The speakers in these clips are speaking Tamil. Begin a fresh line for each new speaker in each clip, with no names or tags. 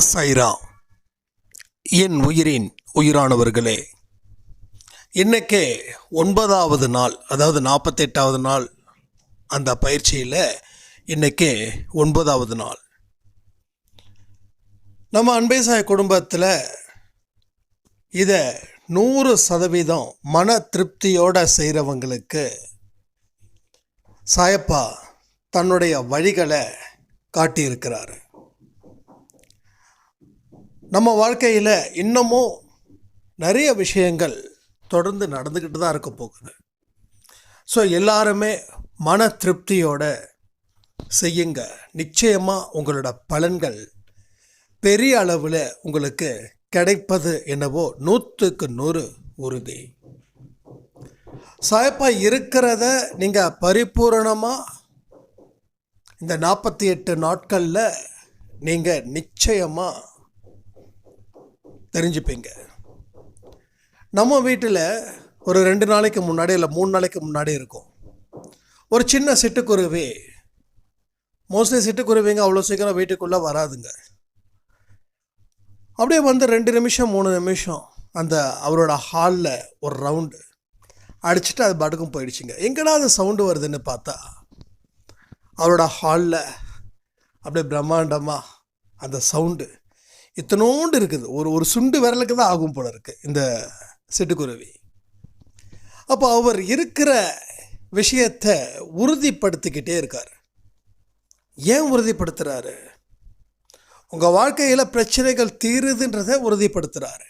சைரா என் உயிரின் உயிரானவர்களே இன்னைக்கே ஒன்பதாவது நாள் அதாவது நாற்பத்தெட்டாவது நாள் அந்த பயிற்சியில் இன்னைக்கே ஒன்பதாவது நாள். நம்ம அன்பேசாய குடும்பத்தில் இதை நூறு சதவீதம் மன திருப்தியோடு செய்கிறவங்களுக்கு சாயப்பா தன்னுடைய வழிகளை காட்டியிருக்கிறாரு. நம்ம வாழ்க்கையில் இன்னமும் நிறைய விஷயங்கள் தொடர்ந்து நடந்துக்கிட்டு தான் இருக்க போகுது. ஸோ எல்லாருமே மன திருப்தியோட செய்யுங்க. நிச்சயமாக உங்களோட பலன்கள் பெரிய அளவில் உங்களுக்கு கிடைப்பது என்னவோ நூற்றுக்கு நூறு உறுதி. சாயப்பா இருக்கிறத நீங்கள் பரிபூரணமாக இந்த நாற்பத்தி எட்டு நாட்களில் நீங்கள் நிச்சயமாக தெரிஞ்சுப்பீங்க. நம்ம வீட்டில் ஒரு ரெண்டு நாளைக்கு முன்னாடி இல்லை மூணு நாளைக்கு முன்னாடி இருக்கும். ஒரு சின்ன சிட்டுக்குருவி. மோஸ்ட்லி சிட்டுக்குருவிங்க அவ்வளோ சீக்கிரம் வீட்டுக்குள்ளே வராதுங்க. அப்படியே வந்து ரெண்டு நிமிஷம் மூணு நிமிஷம் அந்த அவரோட ஹாலில் ஒரு ரவுண்டு அடிச்சுட்டு அது பாட்டுக்கும் போயிடுச்சுங்க. எங்கடா அது சவுண்டு வருதுன்னு பார்த்தா அவரோட ஹாலில் அப்படியே பிரம்மாண்டமாக அந்த சவுண்டு இத்தனோண்டு இருக்குது. ஒரு ஒரு சுண்டு விரலுக்கு தான் ஆகும் போல இருக்கு இந்த சிட்டுக்குருவி. அப்போ அவர் இருக்கிற விஷயத்தை உறுதிப்படுத்திக்கிட்டே இருக்கார். ஏன் உறுதிப்படுத்துகிறாரு உங்கள் வாழ்க்கையில் பிரச்சனைகள் தீருதுன்றதை உறுதிப்படுத்துகிறாரு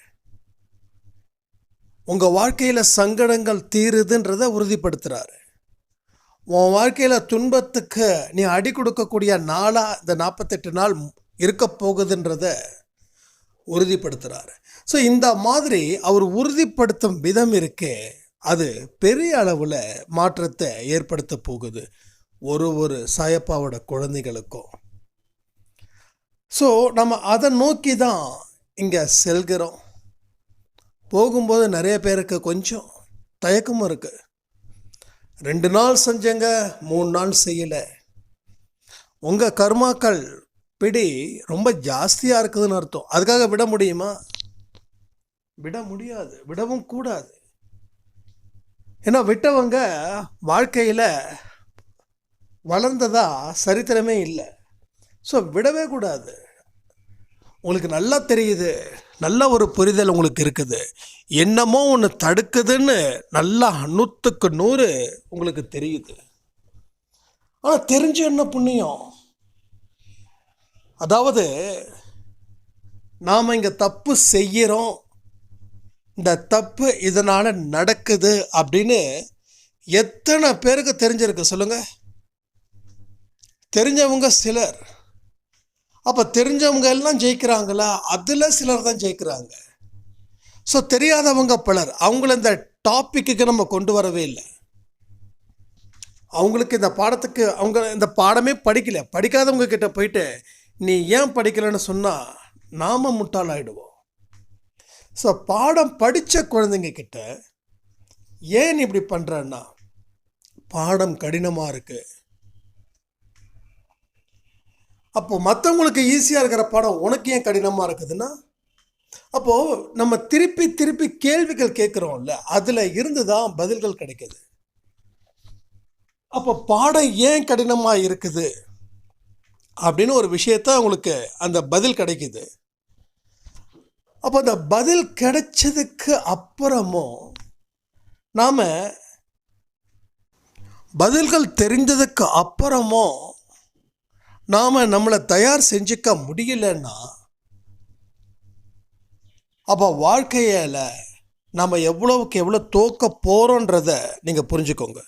உங்கள் வாழ்க்கையில் சங்கடங்கள் தீருதுன்றதை உறுதிப்படுத்துகிறாரு உன் வாழ்க்கையில் துன்பத்துக்கு நீ அடி கொடுக்கக்கூடிய நாளாக இந்த நாற்பத்தெட்டு நாள் இருக்க போகுதுன்றதை உறுதிப்படுத்துகிறாரு ஸோ இந்த மாதிரி அவர் உறுதிப்படுத்தும் விதம் இருக்கே அது பெரிய அளவில் மாற்றத்தை ஏற்படுத்த போகுது. ஒரு ஒரு சாயப்பாவோட குழந்தைகளுக்கும். ஸோ நம்ம அதை நோக்கி தான் இங்கே செல்கிறோம். போகும்போது நிறைய பேருக்கு கொஞ்சம் தயக்கமும் இருக்குது ரெண்டு நாள் செஞ்சங்க மூணு நாள் செய்யலை. உங்கள் கர்மாக்கள் பிடி ரொம்ப ஜாஸ்தியாக இருக்குதுன்னு அர்த்தம். அதுக்காக விட முடியுமா? விட முடியாது. விடவும் கூடாது. ஏன்னா விட்டவங்க வாழ்க்கையில் வளர்ந்ததா சரித்திரமே இல்லை. ஸோ விடவே கூடாது. உங்களுக்கு நல்லா தெரியுது. நல்ல ஒரு புரிதல் உங்களுக்கு இருக்குது. என்னமோ ஒன்று தடுக்குதுன்னு நல்லா நூற்றுக்கு நூறு உங்களுக்கு தெரியுது. ஆனால் தெரிஞ்சு என்ன புண்ணியம்? அதாவது நாம் இங்கே தப்பு செய்கிறோம் இந்த தப்பு இதனால் நடக்குது அப்படின்னு எத்தனை பேருக்கு தெரிஞ்சிருக்கு சொல்லுங்கள் தெரிஞ்சவங்க சிலர். அப்போ தெரிஞ்சவங்க எல்லாம் ஜெயிக்கிறாங்களா? அதில் சிலர் தான் ஜெயிக்கிறாங்க. ஸோ தெரியாதவங்க பலர். அவங்கள இந்த டாப்பிக்கு நம்ம கொண்டு வரவே இல்லை. அவங்களுக்கு இந்த பாடத்துக்கு அவங்க இந்த பாடமே படிக்கல. படிக்காதவங்க கிட்ட போயிட்டு நீ ஏன் படிக்கலைன்னு சொன்னால் நாம முட்டாளாயிடுவோம். ஸோ பாடம் படித்த குழந்தைங்க கிட்ட ஏன் இப்படி பண்ணுறன்னா பாடம் கடினமாக இருக்குது அப்போ மற்றவங்களுக்கு ஈஸியாக இருக்கிற பாடம் உனக்கு ஏன் கடினமாக இருக்குதுன்னா அப்போது நம்ம திருப்பி திருப்பி கேள்விகள் கேட்குறோம்ல அதில் இருந்து தான் பதில்கள் கிடைக்குது. அப்போ பாடம் ஏன் கடினமாக இருக்குது? அப்படின்னு ஒரு விஷயத்த அவங்களுக்கு அந்த பதில் கிடைக்குது. அப்போ அந்த பதில் கிடைச்சதுக்கு அப்புறமும் நாம் பதில்கள் தெரிஞ்சதுக்கு அப்புறமும் நாம் நம்மளை தயார் செஞ்சுக்க முடியலன்னா அப்போ வாழ்க்கையில் நம்ம எவ்வளவுக்கு எவ்வளோ தோக்க போகிறோன்றத நீங்கள் புரிஞ்சுக்கோங்க.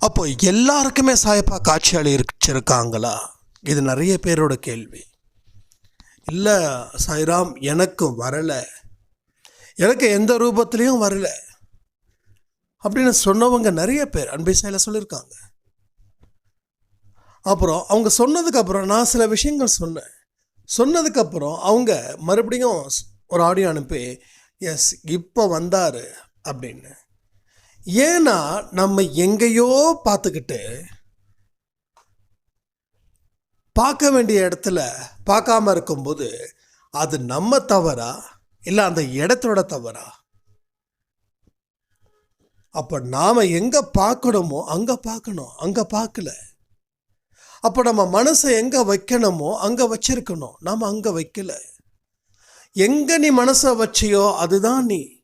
அப்போ எல்லாருக்குமே சாயப்பா காட்சி அளிச்சிருக்காங்களா? இது நிறைய பேரோட கேள்வி. இல்லை சாய்ராம் எனக்கும் வரலை. எனக்கு எந்த ரூபத்துலேயும் வரல. அப்படின்னு சொன்னவங்க நிறைய பேர் அன்பை சாயில சொல்லியிருக்காங்க. அப்புறம் அவங்க சொன்னதுக்கப்புறம் நான் சில விஷயங்கள் சொன்னேன். சொன்னதுக்கப்புறம் அவங்க மறுபடியும் ஒரு ஆடியோ அனுப்பி எஸ் இப்போ வந்தார். அப்படின்னு. ஏன்னா நம்ம எங்கேயோ பார்த்துக்கிட்டு பார்க்க வேண்டிய இடத்துல பார்க்காம இருக்கும்போது அது நம்ம தவறா? இல்லை அந்த இடத்தோட தவறா? அப்போ நாம் எங்கே பார்க்கணுமோ அங்கே பார்க்கணும் அங்கே பார்க்கல. அப்போ நம்ம மனசை எங்கே வைக்கணுமோ அங்கே வச்சிருக்கணும் நாம் அங்கே வைக்கல. எங்கே நீ மனசை வச்சியோ அதுதான் நீ.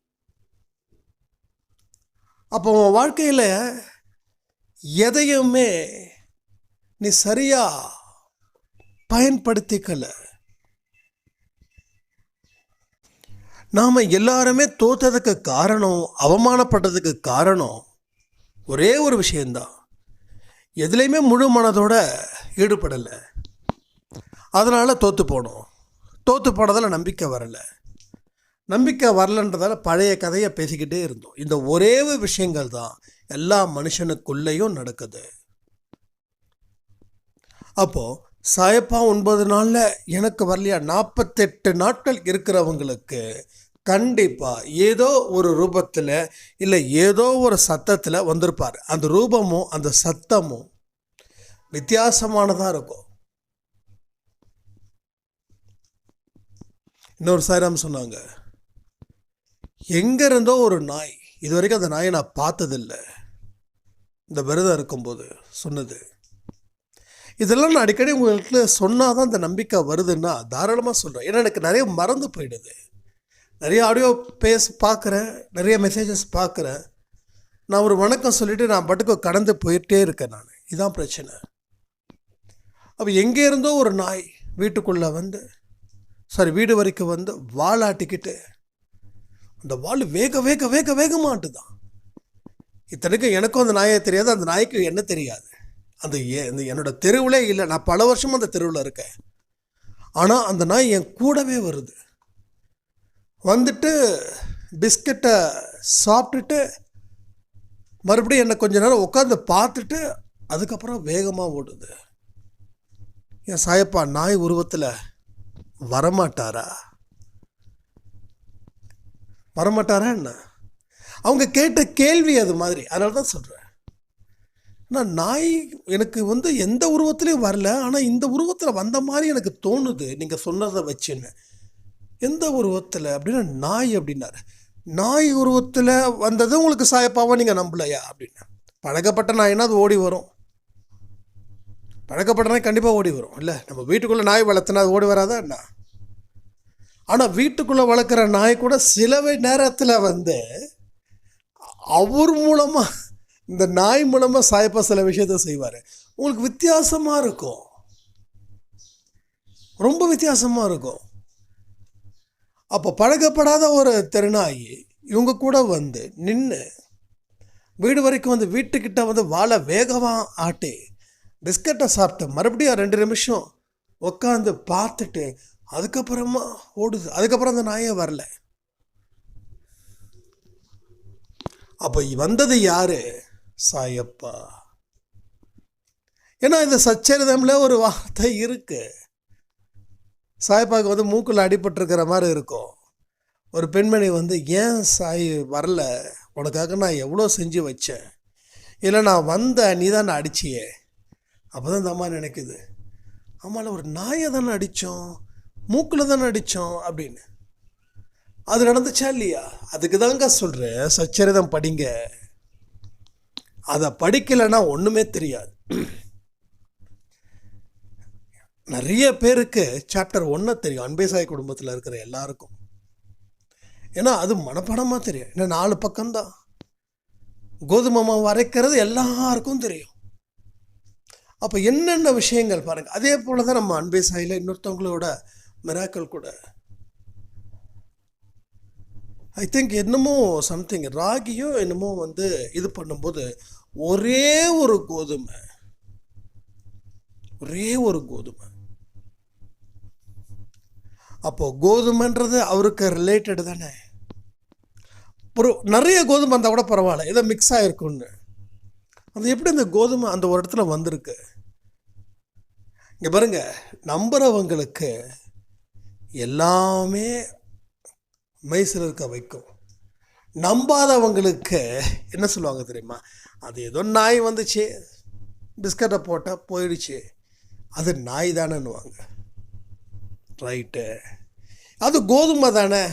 அப்போ உன் வாழ்க்கையில் எதையுமே நீ சரியாக பயன்படுத்திக்கல. நாம் எல்லாருமே தோத்ததுக்கு காரணம் அவமானப்பட்டதுக்கு காரணம் ஒரே ஒரு விஷயந்தான் எதுலேயுமே முழு மனதோட ஈடுபடலை. அதனால் தோற்று போனோம். தோற்று போனதில் நம்பிக்கை வரலை. நம்பிக்கை வரலன்றதால பழைய கதையை பேசிக்கிட்டே இருந்தோம். இந்த ஒரே ஒரு விஷயங்கள் தான் எல்லா மனுஷனுக்குள்ளேயும் நடக்குது. அப்போது சாயப்பா ஒன்பது நாளில் எனக்கு வரலையா? நாற்பத்தெட்டு நாட்கள் இருக்கிறவங்களுக்கு கண்டிப்பாக ஏதோ ஒரு ரூபத்தில் இல்லை ஏதோ ஒரு சத்தத்தில் வந்திருப்பார். அந்த ரூபமும் அந்த சத்தமும் வித்தியாசமானதாக இருக்கும். இன்னொரு சாயிராம் சொன்னாங்க எங்கே இருந்தோ ஒரு நாய் இது வரைக்கும் அந்த நாயை நான் பார்த்ததில்லை. இந்த விரதம் இருக்கும்போது சொன்னது. இதெல்லாம் நான் அடிக்கடி உங்களுக்கு சொன்னால் தான் அந்த நம்பிக்கை வருதுன்னா தாராளமாக சொல்கிறேன் ஏன்னா எனக்கு நிறைய மறந்து போயிடுது. நிறைய ஆடியோ பேச பார்க்குறேன் நிறைய மெசேஜஸ் பார்க்குறேன். நான் ஒரு வணக்கம் சொல்லிவிட்டு நான் பட்டுக்கு கடந்து போயிட்டே இருக்கேன் நான். இதுதான் பிரச்சனை. அப்போ எங்கே இருந்தோ ஒரு நாய் வீட்டுக்குள்ளே வந்து சாரி வீடு வரைக்கும் வந்து வாலாட்டிக்கிட்டு அந்த வால் வேக வேக வேக வேகமாட்டுதான். இத்தனைக்கும் எனக்கும் அந்த நாயை தெரியாது அந்த நாய்க்கு என்ன தெரியாது. அந்த ஏ- என்னோட தெருவிலே இல்லை நான் பல வருஷமும் அந்த தெருவில் இருக்கேன். ஆனால் அந்த நாய் என் கூடவே வருது. வந்துட்டு பிஸ்கட்டை சாப்பிட்டுட்டு மறுபடியும் என்னை கொஞ்ச நேரம் உட்காந்து பார்த்துட்டு அதுக்கப்புறம் வேகமாக ஓடுது. என் சாயப்பா நாய் உருவத்தில் வரமாட்டாரா? வரமாட்டாரா என்ன? அவங்க கேட்ட கேள்வி அது மாதிரி. அதனால தான் சொல்கிறேன் நான் நாய் எனக்கு வந்து எந்த உருவத்துலேயும் வரல. ஆனால் இந்த உருவத்தில் வந்த மாதிரி எனக்கு தோணுது. நீங்கள் சொன்னதை வச்சுன்னு. எந்த உருவத்தில்? அப்படின்னா நாய் அப்படின்னாரு. நாய் உருவத்தில் வந்தது உங்களுக்கு சாயப்பாவை? நீங்கள் நம்பலையா? அப்படின்னு. பழக்கப்பட்ட நாய்னா அது ஓடி வரும். பழக்கப்பட்ட நாய் கண்டிப்பாக ஓடி வரும். இல்லை நம்ம வீட்டுக்குள்ளே நாய் வளர்த்துனா அது ஓடி வராதா என்ன? ஆனால் வீட்டுக்குள்ளே வளர்க்குற நாய் கூட சில நேரத்தில் வந்து அவர் மூலமாக இந்த நாய் மூலமாக சாயப்பா சில விஷயத்த செய்வார். உங்களுக்கு வித்தியாசமாக இருக்கும். ரொம்ப வித்தியாசமாக இருக்கும். அப்போ பழகப்படாத ஒரு தெருநாய் இவங்க கூட வந்து நின்று வீடு வரைக்கும் வந்து வீட்டுக்கிட்ட வந்து வாழை வேகமாக ஆட்டி பிஸ்கட்டை சாப்பிட்டு மறுபடியும் ரெண்டு நிமிஷம் உட்காந்து பார்த்துட்டு அதுக்கப்புறமா ஓடுது. அதுக்கப்புறம் அந்த நாயே வரல. அப்போ வந்தது யாரு? சாயப்பா. ஏன்னா இந்த சச்சரிதம்ல ஒரு வார்த்தை இருக்கு. சாயப்பாவுக்கு வந்து மூக்கில் அடிபட்டிருக்கிற மாதிரி இருக்கும். ஒரு பெண்மணி வந்து ஏன் சாய் வரல? உனக்காக நான் எவ்வளோ செஞ்சு வச்சேன்? இல்லை நான் வந்த நீ தான் அடிச்சியே? அப்போ தான் இந்த அம்மா நினைக்குது. அம்மாவில் ஒரு நாயை தானே அடித்தோம் மூக்கில் தானே அடித்தோம் அப்படின்னு. அது நடந்துச்சா இல்லையா? அதுக்கு தாங்க சொல்கிறேன் சச்சரிதம் படிங்க. அதை படிக்கலைன்னா ஒன்றுமே தெரியாது. நிறைய பேருக்கு சாப்டர் ஒன்றை தெரியும். அன்பேசாய் குடும்பத்தில் இருக்கிற எல்லாருக்கும். ஏன்னா அது மனப்படமாக தெரியும். ஏன்னா நாலு பக்கம்தான். கோதுமை மாவு அரைக்கிறது எல்லாருக்கும் தெரியும். அப்போ என்னென்ன விஷயங்கள் பாருங்கள் அதே போல தான் நம்ம அன்பேசாயில் இன்னொருத்தவங்களோட மிராக்கள் கூட. ஐ திங்க் என்னமோ சம்திங் ராகியோ என்னமோ வந்து இது பண்ணும்போது ஒரே ஒரு கோதுமை. ஒரே ஒரு கோதுமை. அப்போ கோதுமைன்றது அவருக்கு ரிலேட்டட் தானே? ஒரு நிறைய கோதுமை வந்தால் கூட பரவாயில்ல ஏதோ மிக்ஸ் ஆகிருக்குன்னு அது எப்படி அந்த கோதுமை அந்த ஒரு இடத்துல வந்திருக்கு? இங்கே பாருங்கள் நம்புகிறவங்களுக்கு எல்லாமே மெய்சில் இருக்க வைக்கும். நம்பாதவங்களுக்கு என்ன சொல்லுவாங்க தெரியுமா? அது ஏதோ நாய் வந்துச்சு. பிஸ்கட்டை போட்டால் போயிடுச்சு. அது நாய் தானேன்னுவாங்க. ரைட்டு. அது கோதுமை தானே.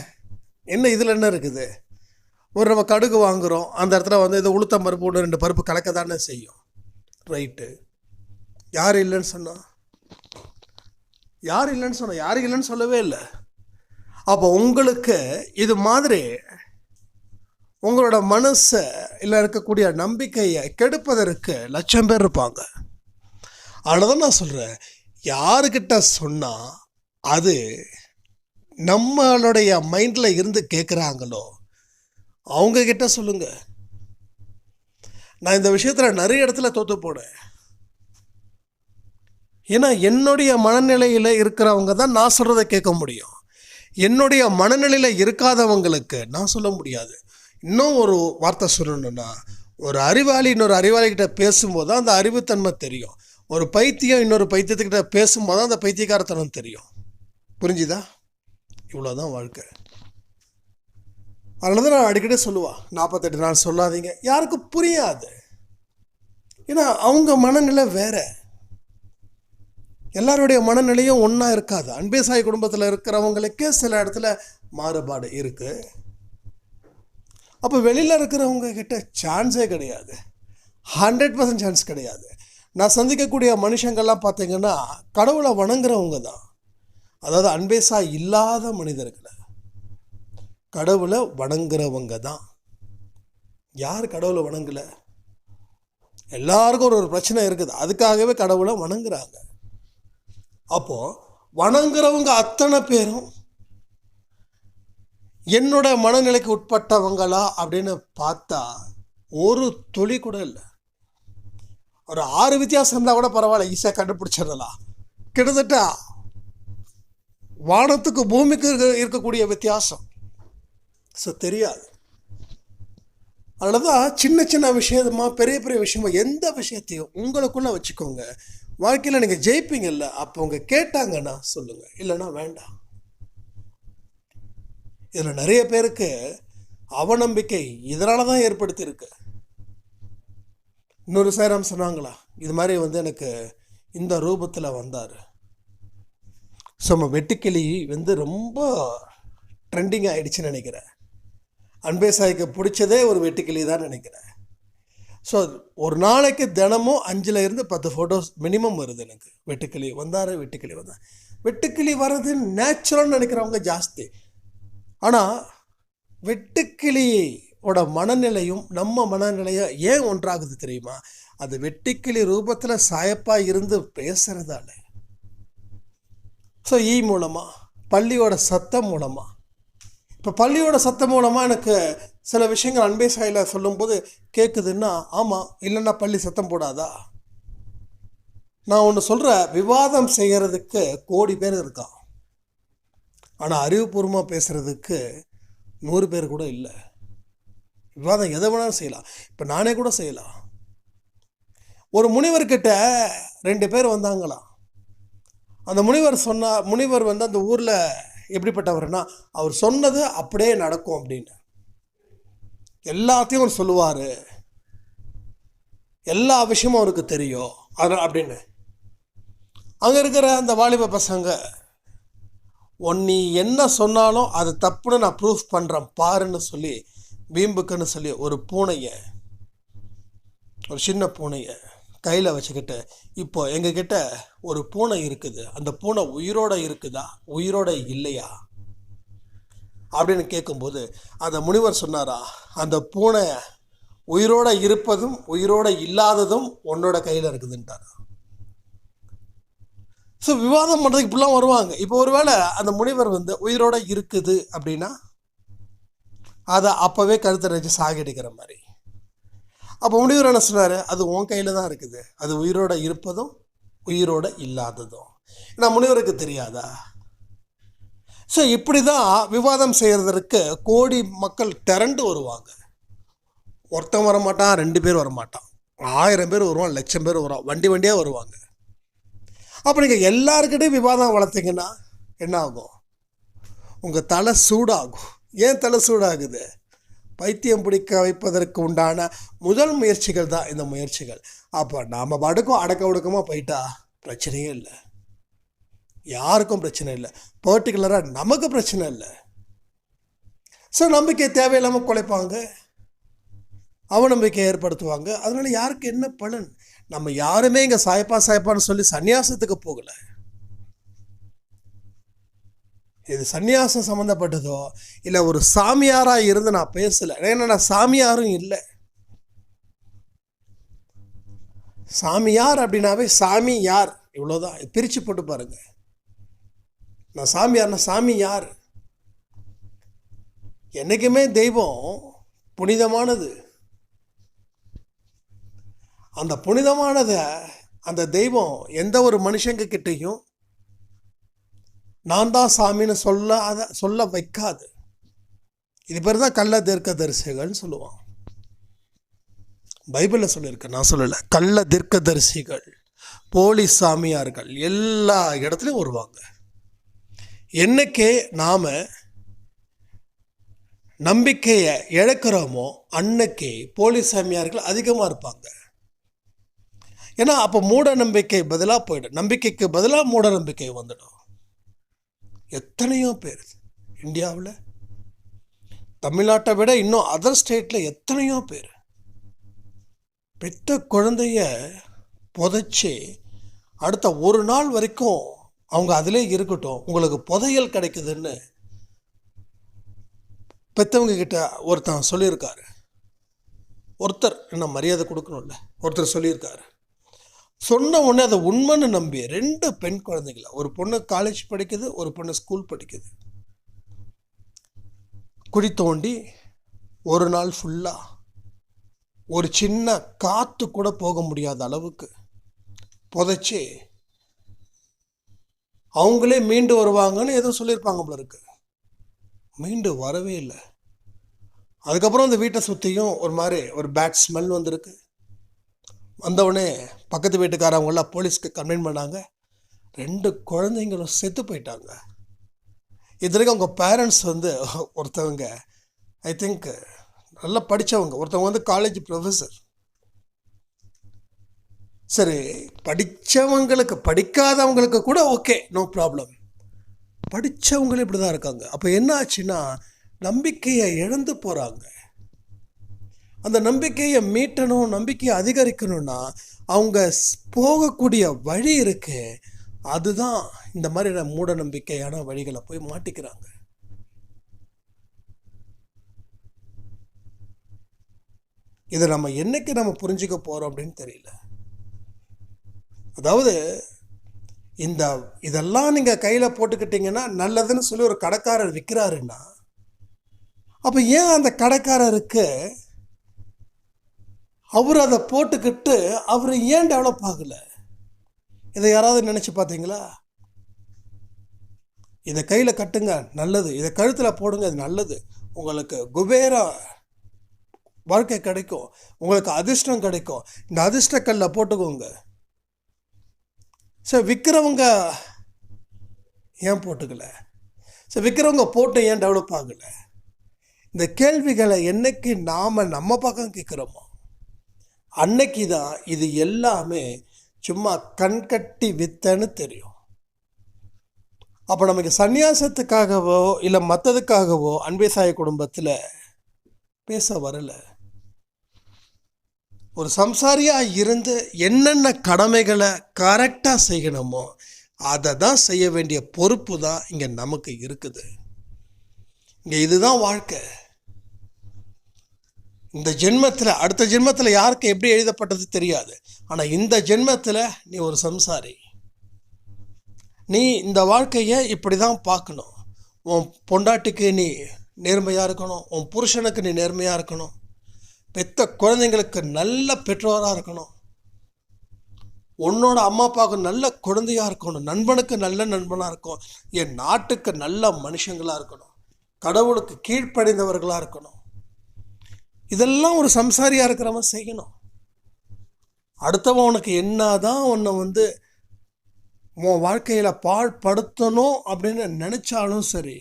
என்ன இதில் என்ன இருக்குது? ஒரு நம்ம கடுகு வாங்குகிறோம் அந்த இடத்துல வந்து இதை உளுத்தம் பருப்பு ஒன்று ரெண்டு பருப்பு கலக்க தானே செய்யும். ரைட்டு. யார் இல்லைன்னு சொன்னால் யார் இல்லைன்னு சொன்னா யாரும் இல்லைன்னு சொல்லவே இல்லை. அப்போ உங்களுக்கு இது மாதிரி உங்களோட மனசை இல்லை இருக்கக்கூடிய நம்பிக்கையை கெடுப்பதற்கு லட்சம் பேர் இருப்பாங்க. அதனால நான் சொல்கிறேன் யாருக்கிட்ட சொன்னால் அது நம்மளுடைய மைண்டில் இருந்து கேட்குறாங்களோ அவங்க சொல்லுங்கள் நான் இந்த விஷயத்தில் நிறைய இடத்துல தோற்று போனேன். ஏன்னா என்னுடைய மனநிலையில் இருக்கிறவங்க தான் நான் சொல்கிறத கேட்க முடியும். என்னுடைய மனநிலையில் இருக்காதவங்களுக்கு நான் சொல்ல முடியாது. இன்னும் ஒரு வார்த்தை சொல்லணும்னா ஒரு அறிவாளி இன்னொரு அறிவாளிகிட்ட பேசும்போது தான் அந்த அறிவுத்தன்மை தெரியும். ஒரு பைத்தியம் இன்னொரு பைத்தியத்துக்கிட்ட பேசும்போது தான் அந்த பைத்தியக்காரத்தனம் தெரியும். புரிஞ்சுதா? இவ்வளோதான் வாழ்க்கை. அதனால தான் நான் அடிக்கடி சொல்லுவாள் நாற்பத்தெட்டு நாள் சொல்லாதீங்க. யாருக்கும் புரியாது. ஏன்னா அவங்க மனநிலை வேறு. எல்லாருடைய மனநிலையும் ஒன்றா இருக்காது. அன்பே சாய் குடும்பத்தில் இருக்கிறவங்களுக்கே சில இடத்துல மாறுபாடு இருக்குது அப்போ வெளியில் இருக்கிறவங்க கிட்ட சான்ஸே கிடையாது. ஹண்ட்ரட் பர்சன்ட் சான்ஸ் கிடையாது. நான் சந்திக்கக்கூடிய மனுஷங்கள்லாம் பார்த்தீங்கன்னா கடவுளை வணங்குறவங்க தான். அதாவது அன்பேசா இல்லாத மனிதர்களை கடவுளை வணங்குறவங்க தான். யார் கடவுளை வணங்கலை? எல்லாருக்கும் ஒரு ஒரு பிரச்சனை இருக்குது. அதுக்காகவே கடவுளை வணங்குறாங்க. அப்போது வணங்குறவங்க அத்தனை பேரும் என்னோட மனநிலைக்கு உட்பட்டவங்களா அப்படின்னு பார்த்தா ஒரு துளி கூட இல்லை. ஒரு ஆறு வித்தியாசம் இருந்தால் கூட பரவாயில்ல ஈஸியாக கண்டுபிடிச்சிடலாம் கிட்டத்தட்ட வானத்துக்கு பூமிக்கு இருக்கக்கூடிய வித்தியாசம். ஸோ தெரியாது. அதனால தான் சின்ன சின்ன விஷயமா பெரிய பெரிய விஷயமா எந்த விஷயத்தையும் உங்களுக்குள்ளே வச்சுக்கோங்க. வாழ்க்கையில் நீங்கள் ஜெயிப்பீங்கல்ல அப்போ அவங்க கேட்டாங்கன்னா சொல்லுங்கள் இல்லைன்னா வேண்டாம். இதில் நிறைய பேருக்கு அவநம்பிக்கை இதனால தான் ஏற்படுத்தியிருக்கு. இன்னொரு சேரம் சொன்னாங்களா? இது மாதிரி வந்து எனக்கு இந்த ரூபத்தில் வந்தார். ஸோ நம்ம வெட்டுக்கிளி வந்து ரொம்ப ட்ரெண்டிங் ஆகிடுச்சின்னு நினைக்கிறேன். அன்பே சாய்க்கு பிடிச்சதே ஒரு வெட்டுக்கிளி தான் நினைக்கிறேன். ஸோ ஒரு நாளைக்கு தினமும் அஞ்சில் இருந்து பத்து ஃபோட்டோஸ் மினிமம் வருது எனக்கு. வெட்டுக்கிளி வந்தார் வெட்டுக்கிளி வந்தார். வெட்டுக்கிளி வர்றது நேச்சுரல்னு நினைக்கிறவங்க ஜாஸ்தி. ஆனால் வெட்டுக்கிளியோட மனநிலையும் நம்ம மனநிலையும் ஏன் ஒன்றாகுது தெரியுமா? அது வெட்டுக்கிளி ரூபத்தில் சாயப்பாக இருந்து பேசுகிறதால ஸோ ஈ மூலமாக பள்ளியோட சத்தம் மூலமாக இப்போ பள்ளியோட சத்தம் மூலமாக எனக்கு சில விஷயங்கள் அன்பே சாயில் சொல்லும்போது கேட்குதுன்னா ஆமாம் இல்லைன்னா பள்ளி சத்தம் போடாதா? நான் ஒன்று சொல்கிறேன் விவாதம் செய்கிறதுக்கு கோடி பேர் இருக்கான். ஆனால் அறிவுபூர்வமாக பேசுகிறதுக்கு நூறு பேர் கூட இல்லை. விவாதம் எதை வேணாலும் செய்யலாம். இப்போ நானே கூட செய்யலாம். ஒரு முனிவர்கிட்ட ரெண்டு பேர் வந்தாங்களாம். அந்த முனிவர் சொன்னால் முனிவர் வந்து அந்த ஊரில் எப்படிப்பட்டவர்னா அவர் சொன்னது அப்படியே நடக்கும் அப்படின்னு எல்லாத்தையும் அவர் சொல்லுவார். எல்லா விஷயமும் அவருக்கு தெரியும். அது அப்படின்னு. அங்கே இருக்கிற அந்த வாலிப பசங்க உன் நீ என்ன சொன்னாலும் அது தப்புன்னு நான் ப்ரூஃப் பண்ணுறேன் பாருன்னு சொல்லி வீம்புக்குன்னு சொல்லி ஒரு பூனையை ஒரு சின்ன பூனையை கையில் வச்சுக்கிட்டு இப்போ எங்ககிட்ட ஒரு பூனை இருக்குது. அந்த பூனை உயிரோட இருக்குதா? உயிரோட இல்லையா? அப்படின்னு கேட்கும்போது அந்த முனிவர் சொன்னாரா அந்த பூனை உயிரோட இருப்பதும் உயிரோட இல்லாததும் உன்னோட கையில் இருக்குதுன்ட்டார். ஸோ விவாதம் பண்ணுறதுக்கு இப்படிலாம் வருவாங்க. இப்போ ஒருவேளை அந்த முனிவர் வந்து உயிரோட இருக்குது அப்படின்னா அதை அப்போவே கருத்தரைச்சு சாகடிக்கிற மாதிரி. அப்போ முனிவர் என்ன சொன்னார்? அது உன் கையில் தான் இருக்குது. அது உயிரோட இருப்பதும் உயிரோட இல்லாததும். ஏன்னா முனிவருக்கு தெரியாதா? ஸோ இப்படி தான் விவாதம் செய்கிறதற்கு கோடி மக்கள் திரண்டு வருவாங்க. ஒருத்தன் வர மாட்டான் ரெண்டு பேர் வர மாட்டான் ஆயிரம் பேர் வருவான் லட்சம் பேர் வருவான். வண்டி வண்டியாக வருவாங்க. அப்போ நீங்கள் எல்லாருக்கிட்டையும் விவாதம் வளர்த்தீங்கன்னா என்ன ஆகும்? உங்கள் தலை சூடாகும். ஏன் தலை சூடாகுது? பைத்தியம் பிடிக்க வைப்பதற்கு உண்டான முதல் முயற்சிகள் தான் இந்த முயற்சிகள். அப்போ நாம் படுக்கும் அடக்க ஒடுக்கமாக போயிட்டா பிரச்சனையே இல்லை. யாருக்கும் பிரச்சனை இல்லை. பர்டிகுலராக நமக்கு பிரச்சனை இல்லை. ஸோ நம்பிக்கை தேவையில்லாமல் குலைப்பாங்க. அவநம்பிக்கை ஏற்படுத்துவாங்க. அதனால் யாருக்கு என்ன பலன்? நம்ம யாருமே இங்கே சாய்ப்பா சாயப்பான்னு சொல்லி சந்நியாசத்துக்கு போகலை. இது சந்நியாசம் சம்மந்தப்பட்டதோ இல்லை ஒரு சாமியாராக இருந்து நான் பேசலை. ஏன்னா நான் சாமியாரும் இல்லை. சாமியார் அப்படின்னாவே சாமி யார் இவ்வளோதான் பிரித்து போட்டு பாருங்க. நான் சாமியார்னா சாமி யார் என்றைக்குமே தெய்வம் புனிதமானது. அந்த புனிதமானதை அந்த தெய்வம் எந்த ஒரு மனுஷங்க கிட்டேயும் நான் தான் சாமின்னு சொல்ல அதை சொல்ல வைக்காது. இது பேர் தான் கள்ள தீர்க்க தரிசிகள்னு சொல்லுவான் பைபிளில் சொல்லியிருக்கேன் நான் சொல்லலை. கள்ள தீர்க்க தரிசிகள் போலி சாமியார்கள் எல்லா இடத்துலையும் வருவாங்க. என்னைக்கே நாம் நம்பிக்கையை இழக்கிறோமோ அன்னைக்கே போலி சாமியார்கள் அதிகமாக இருப்பாங்க. ஏன்னா அப்போ மூட நம்பிக்கை பதிலாக போயிடும். நம்பிக்கைக்கு பதிலாக மூட நம்பிக்கை வந்துடும். எத்தனையோ பேர் இந்தியாவில் தமிழ்நாட்டை விட இன்னும் அதர் ஸ்டேட்டில் எத்தனையோ பேர் பெத்த குழந்தைய புதைச்சி அடுத்த ஒரு நாள் வரைக்கும் அவங்க அதிலே இருக்கட்டும் உங்களுக்கு புதையல் கிடைக்குதுன்னு பெற்றவங்க கிட்ட ஒருத்தன் சொல்லியிருக்காரு. ஒருத்தர் என்ன மரியாதை கொடுக்கணும்ல? ஒருத்தர் சொல்லியிருக்காரு. சொன்ன உடனே அதை உண்மைன்னு நம்பி ரெண்டு பெண் குழந்தைங்கள ஒரு பொண்ணு காலேஜ் படிக்குது ஒரு பொண்ணு ஸ்கூல் படிக்குது. குழி தோண்டி ஒரு நாள் ஃபுல்லாக ஒரு சின்ன காற்று கூட போக முடியாத அளவுக்கு புதைச்சி அவங்களே மீண்டு வருவாங்கன்னு ஏதோ சொல்லியிருப்பாங்க போல இருக்கு. மீண்டு வரவே இல்லை. அதுக்கப்புறம் அந்த வீட்டை சுற்றியும் ஒரு மாதிரி ஒரு பேட் ஸ்மெல் வந்திருக்கு. வந்தவுடனே பக்கத்து வீட்டுக்காரவங்களாம் போலீஸ்க்கு கம்ப்ளைண்ட் பண்ணாங்க. ரெண்டு குழந்தைங்களும் செத்து போயிட்டாங்க. இதுவரைக்கும் அவங்க பேரண்ட்ஸ் வந்து ஒருத்தவங்க ஐ திங்க் நல்லா படித்தவங்க ஒருத்தவங்க வந்து காலேஜ் ப்ரொஃபஸர் சரி படித்தவங்களுக்கு படிக்காதவங்களுக்கு கூட ஓகே நோ ப்ராப்ளம் படித்தவங்களும் இப்படி தான் இருக்காங்க. அப்போ என்ன ஆச்சுன்னா நம்பிக்கையை இழந்து போகிறாங்க அந்த நம்பிக்கையை மீட்டணும் நம்பிக்கையை அதிகரிக்கணும்னா அவங்க போகக்கூடிய வழி இருக்கு. அதுதான் இந்த மாதிரி மூட நம்பிக்கையான வழிகளை போய் மாட்டிக்கிறாங்க. இதை நம்ம என்னைக்கு நம்ம புரிஞ்சுக்க போகிறோம் அப்படின்னு தெரியல. அதாவது இந்த இதெல்லாம் நீங்கள் கையில் போட்டுக்கிட்டீங்கன்னா நல்லதுன்னு சொல்லி ஒரு கடைக்காரர் விற்கிறாருன்னா அப்போ ஏன் அந்த கடைக்காரருக்கு அவர் அதை போட்டுக்கிட்டு அவர் ஏன் டெவலப் ஆகலை? இதை யாராவது நினச்சி பார்த்தீங்களா? இதை கையில் கட்டுங்க நல்லது. இதை கழுத்தில் போடுங்க அது நல்லது. உங்களுக்கு குபேரா வாழ்க்கை கிடைக்கும். உங்களுக்கு அதிர்ஷ்டம் கிடைக்கும். இந்த அதிர்ஷ்டக்கல்ல போட்டுக்கோங்க. சரி விற்கிறவங்க ஏன் போட்டுக்கல? சரி விற்கிறவங்க போட்டு ஏன் டெவலப் ஆகலை? இந்த கேள்விகளை என்னைக்கு நாம் நம்ம பக்கம் கேட்குறோமோ அன்னைக்கு தான் இது எல்லாமே சும்மா கண்கட்டி வித்தன்னு தெரியும். அப்போ நமக்கு சந்நியாசத்துக்காகவோ இல்லை மற்றதுக்காகவோ அன்பேசாய குடும்பத்தில் பேச வரல. ஒரு சம்சாரியாக இருந்து என்னென்ன கடமைகளை கரெக்டாக செய்யணுமோ அதை தான் செய்ய வேண்டிய பொறுப்பு தான் இங்கே நமக்கு இருக்குது. இங்கே இதுதான் வாழ்க்கை. இந்த ஜென்மத்தில் அடுத்த ஜென்மத்தில் யாருக்கு எப்படி எழுதப்பட்டது தெரியாது. ஆனால் இந்த ஜென்மத்தில் நீ ஒரு சம்சாரி. நீ இந்த வாழ்க்கையை இப்படி தான் பார்க்கணும். உன் பொண்டாட்டிக்கு நீ நேர்மையாக இருக்கணும். உன் புருஷனுக்கு நீ நேர்மையாக இருக்கணும். பெத்த குழந்தைங்களுக்கு நல்ல பெற்றோராக இருக்கணும். உன்னோட அம்மா அப்பாவுக்கு நல்ல குழந்தையாக இருக்கணும். நண்பனுக்கு நல்ல நண்பனாக இருக்கும் என் நாட்டுக்கு நல்ல மனுஷங்களாக இருக்கணும். கடவுளுக்கு கீழ்ப்படைந்தவர்களாக இருக்கணும். இதெல்லாம் ஒரு சம்சாரியாக இருக்கிறவன் செய்யணும். அடுத்தவன் உனக்கு என்ன தான் உன்னை வந்து உன் வாழ்க்கையில் பாழ்படுத்தணும் அப்படின்னு நினச்சாலும் சரி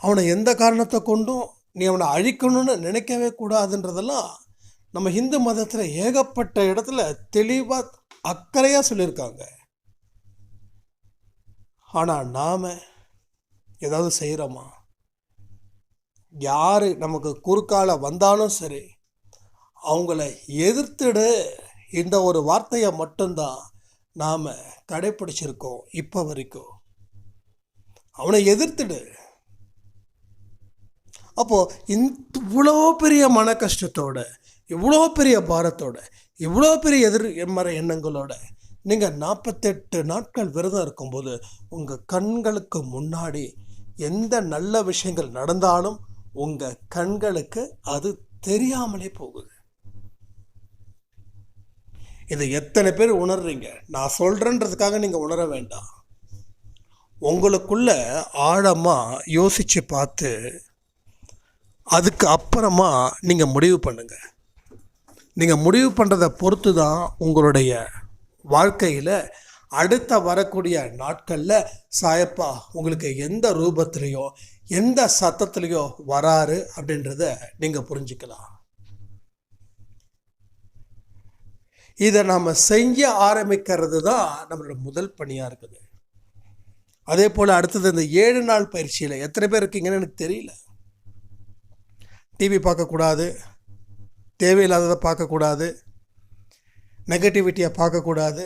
அவனை எந்த காரணத்தை கொண்டும் நீ அவனை அழிக்கணும்னு நினைக்கவே கூடாதுன்றதெல்லாம் நம்ம இந்து மதத்தில் ஏகப்பட்ட இடத்துல தெளிவாக அக்கறையாக சொல்லியிருக்காங்க. ஆனால் நாம் ஏதாவது செய்கிறோமா யார் நமக்கு குறுக்கால வந்தாலும் சரி அவங்கள எதிர்த்துடு இந்த ஒரு வார்த்தையை மட்டும்தான் நாம் கடைப்பிடிச்சிருக்கோம் இப்போ வரைக்கும். அவனை எதிர்த்துடு. அப்போது இவ்வளோ பெரிய மன கஷ்டத்தோட இவ்வளோ பெரிய பாரத்தோட இவ்வளோ பெரிய எதிர்மறை எண்ணங்களோட நீங்கள் நாற்பத்தெட்டு நாட்கள் விரதம் இருக்கும்போது உங்கள் கண்களுக்கு முன்னாடி எந்த நல்ல விஷயங்கள் நடந்தாலும் உங்கள் கண்களுக்கு அது தெரியாமலே போகுது. இதை எத்தனை பேர் உணர்றீங்க? நான் சொல்கிறேன்றதுக்காக நீங்கள் உணர வேண்டாம். உங்களுக்குள்ள ஆழமாக யோசித்து பார்த்து அதுக்கு அப்புறமா நீங்கள் முடிவு பண்ணுங்க. நீங்கள் முடிவு பண்ணுறதை பொறுத்து தான் உங்களுடைய வாழ்க்கையில் அடுத்த வரக்கூடிய நாட்களில் சாயப்பா உங்களுக்கு எந்த ரூபத்திலையோ எந்த சத்தத்துலேயோ வராரு அப்படின்றத நீங்கள் புரிஞ்சுக்கலாம். இதை நாம் செய்ய ஆரம்பிக்கிறது தான் நம்மளோட முதல் பணியாக இருக்குது. அதே போல் அடுத்தது இந்த ஏழு நாள் பயிற்சியில் எத்தனை பேர் இருக்கீங்கன்னு எனக்கு தெரியல. டிவி பார்க்கக்கூடாது தேவையில்லாததை பார்க்கக்கூடாது நெகட்டிவிட்டியை பார்க்கக்கூடாது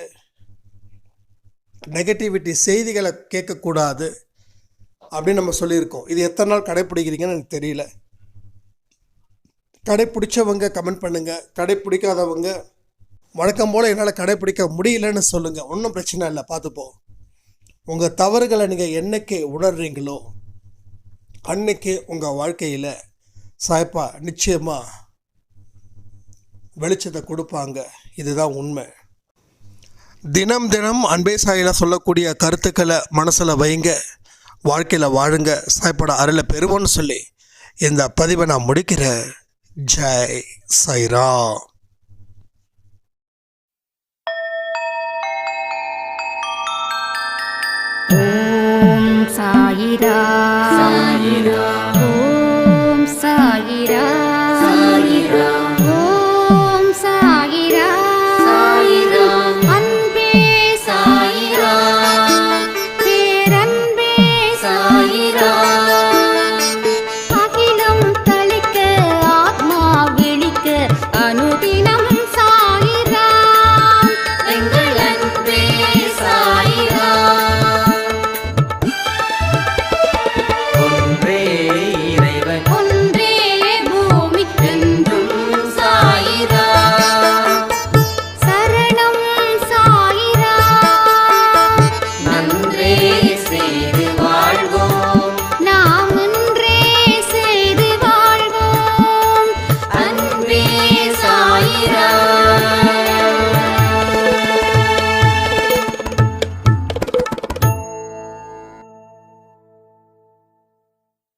நெகட்டிவிட்டி செய்திகளை கேட்கக்கூடாது அப்படின்னு நம்ம சொல்லியிருக்கோம். இது எத்தனை நாள் கடைப்பிடிக்கிறீங்கன்னு எனக்கு தெரியல. கடைப்பிடிச்சவங்க கமெண்ட் பண்ணுங்கள் கடைப்பிடிக்காதவங்க வழக்கம் போல் என்னால் கடைப்பிடிக்க முடியலன்னு சொல்லுங்கள் ஒன்றும் பிரச்சனை இல்லை. பார்த்துப்போம். உங்கள் தவறுகளை நீங்கள் என்னைக்கு உணர்றீங்களோ அன்னைக்கு உங்கள் வாழ்க்கையில் சாய்ப்பா நிச்சயமாக வெளிச்சத்தை கொடுப்பாங்க. இதுதான் உண்மை. தினம் தினம் அன்பே சாயில சொல்லக்கூடிய கருத்துக்களை மனசில் வைங்க. வாழ்க்கையில் வாழுங்க சாய்ப்பட அருளை பெறுவோன்னு சொல்லி இந்த பதிவை நான் முடிக்கிறேன் ஜெய் சைரா
சாயிரா சாயிரா ஓம் சாயிரா
சாயிரா